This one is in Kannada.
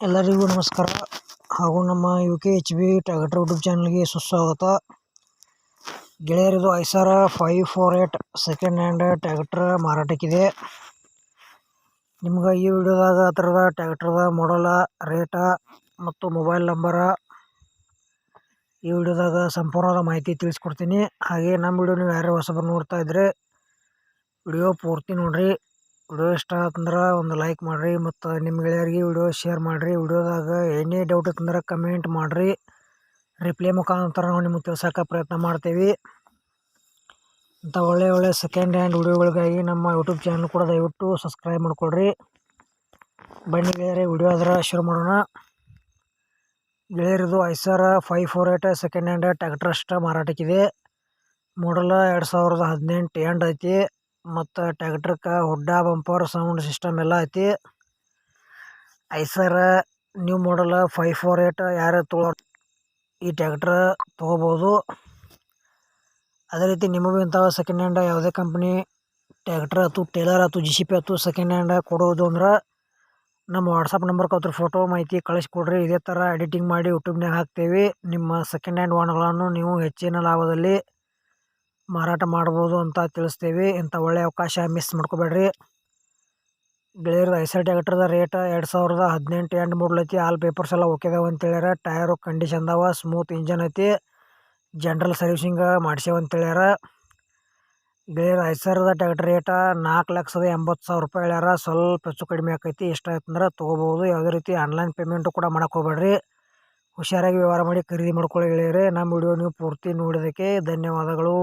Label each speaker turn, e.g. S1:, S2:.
S1: ಎಲ್ಲರಿಗೂ ನಮಸ್ಕಾರ. ಹಾಗೂ ನಮ್ಮ ಯು ಕೆ ಎಚ್ ಬಿ ಟಾಗಟರ್ ಯೂಟ್ಯೂಬ್ ಚಾನಲ್ಗೆ ಸುಸ್ವಾಗತ. ಗೆಳೆಯರಿದು Eicher five four eight second hand tractor ಮಾರಾಟಕ್ಕಿದೆ. ನಿಮ್ಗೆ ಈ ವಿಡಿಯೋದಾಗ ಆ ಥರದ ಟ್ಯಾಕ್ಟ್ರದ ಮಾಡಲ ರೇಟ ಮತ್ತು ಮೊಬೈಲ್ ನಂಬರ ಈ ವಿಡಿಯೋದಾಗ ಸಂಪೂರ್ಣವಾದ ಮಾಹಿತಿ ತಿಳಿಸ್ಕೊಡ್ತೀನಿ. ಹಾಗೆ ನಮ್ಮ ವಿಡಿಯೋ ನೀವು ಯಾರು ಹೊಸಬರು ನೋಡ್ತಾ ಇದ್ರೆ ವಿಡಿಯೋ ಪೂರ್ತಿ ನೋಡಿರಿ. ವಿಡಿಯೋ ಇಷ್ಟ ಆತಂದ್ರೆ ಒಂದು ಲೈಕ್ ಮಾಡಿರಿ ಮತ್ತು ನಿಮ್ಮ ಗೆಳೆಯರಿಗೆ ವಿಡಿಯೋ ಶೇರ್ ಮಾಡಿರಿ. ವಿಡಿಯೋದಾಗ ಏನೇ ಡೌಟ್ ಇತ್ತಂದ್ರೆ ಕಮೆಂಟ್ ಮಾಡಿರಿ. ರಿಪ್ಲೈ ಮುಖಾಂತರ ನಾವು ನಿಮಗೆ ತಿಳ್ಸೋಕೆ ಪ್ರಯತ್ನ ಮಾಡ್ತೀವಿ. ಇಂಥ ಒಳ್ಳೆ ಒಳ್ಳೆ ಸೆಕೆಂಡ್ ಹ್ಯಾಂಡ್ ವಿಡಿಯೋಗಳಿಗಾಗಿ ನಮ್ಮ ಯೂಟ್ಯೂಬ್ ಚಾನಲ್ ಕೂಡ ದಯವಿಟ್ಟು ಸಬ್ಸ್ಕ್ರೈಬ್ ಮಾಡಿಕೊಡ್ರಿ ಬನ್ನಿ ಗೆಳೆಯರೇ, ವಿಡಿಯೋ ಅದರ ಶುರು ಮಾಡೋಣ. ಗೆಳೆಯರಿದು Eicher five four eight second hand tractor ಅಷ್ಟೇ ಮಾರಾಟಕ್ಕಿದೆ. ಮಾಡಲ್ ಎರಡು ಸಾವಿರದ ಹದಿನೆಂಟು ಎಂಡ್ ಐತಿ. ಮತ್ತು ಟ್ಯಾಕ್ಟ್ರಕ್ಕೆ ಹುಡ್ಡ ಬಂಪರ್ ಸೌಂಡ್ ಸಿಸ್ಟಮ್ ಎಲ್ಲ ಐತಿ. Eicher new model five four eight ಯಾರು ತೊಗೊಳೋ ಈ ಟ್ಯಾಕ್ಟ್ರ್ ತೊಗೋಬೋದು. ಅದೇ ರೀತಿ ನಿಮಗೂ ಇಂಥ ಸೆಕೆಂಡ್ ಹ್ಯಾಂಡ್ ಯಾವುದೇ ಕಂಪ್ನಿ ಟ್ಯಾಕ್ಟ್ರ್ ಅಥವಾ ಟೇಲರ್ ಆಯ್ತು ಜಿ ಸಿ ಪಿ ಆಯ್ತು ಸೆಕೆಂಡ್ ಹ್ಯಾಂಡ್ ಕೊಡೋದು ಅಂದ್ರೆ ನಮ್ಮ ವಾಟ್ಸಪ್ ನಂಬರ್ ಅದ್ರ ಫೋಟೋ ಮಾಹಿತಿ ಕಳಿಸ್ಕೊಡ್ರಿ. ಇದೇ ಥರ ಎಡಿಟಿಂಗ್ ಮಾಡಿ ಯೂಟ್ಯೂಬ್ನಾಗ ಹಾಕ್ತೇವೆ. ನಿಮ್ಮ ಸೆಕೆಂಡ್ ಹ್ಯಾಂಡ್ ವಾಹನಗಳನ್ನು ನೀವು ಹೆಚ್ಚಿನ ಲಾಭದಲ್ಲಿ ಮಾರಾಟ ಮಾಡ್ಬೋದು ಅಂತ ತಿಳಿಸ್ತೇವೆ. ಇಂಥ ಒಳ್ಳೆಯ ಅವಕಾಶ ಮಿಸ್ ಮಾಡ್ಕೋಬೇಡ್ರಿ. ಗೆಳೆಯರು ಐಸರ್ ಟ್ಯಾಕ್ಟ್ರದ ರೇಟ್ ಎರಡು ಸಾವಿರದ ಹದಿನೆಂಟು ಎಂಟು ಮೂಡ್ಲ್ ಐತಿ ಆಲ್ ಪೇಪರ್ಸ್ ಎಲ್ಲ ಓಕೆ ಅದಾವ ಅಂತ ಹೇಳ್ಯಾರ. ಟಯರು ಕಂಡೀಷನ್ ಅದಾವ ಸ್ಮೂತ್ ಇಂಜನ್ ಐತಿ. ಜನ್ರಲ್ ಸರ್ವಿಸಿಂಗ್ ಅಂತ ಹೇಳ್ಯಾರ. ಗೆಳೆಯರು ಐಸರ್ದ ಟ್ಯಾಕ್ಟರ್ ರೇಟ ನಾಲ್ಕು ಲಕ್ಷದ ಎಂಬತ್ತು ಸಾವಿರ ರೂಪಾಯಿ ಹೇಳ್ಯಾರ. ಸ್ವಲ್ಪ ಹೆಚ್ಚು ಕಡಿಮೆ ಆಕೈತಿ. ಇಷ್ಟ ಆಯ್ತಂದ್ರೆ ತೊಗೋಬೋದು ಯಾವುದೇ ರೀತಿ ಆನ್ಲೈನ್ ಪೇಮೆಂಟು ಕೂಡ ಮಾಡಕ್ಕೆ ಹೋಗ್ಬೇಡ್ರಿ. ಹುಷಾರಾಗಿ ವ್ಯವಹಾರ ಮಾಡಿ ಖರೀದಿ ಮಾಡ್ಕೊಳ್ಳಿ ಗೆಳೆಯರೇ. ನಮ್ಮ ವಿಡಿಯೋ ನೀವು ಪೂರ್ತಿ ನೋಡಿದ್ದಕ್ಕೆ ಧನ್ಯವಾದಗಳು.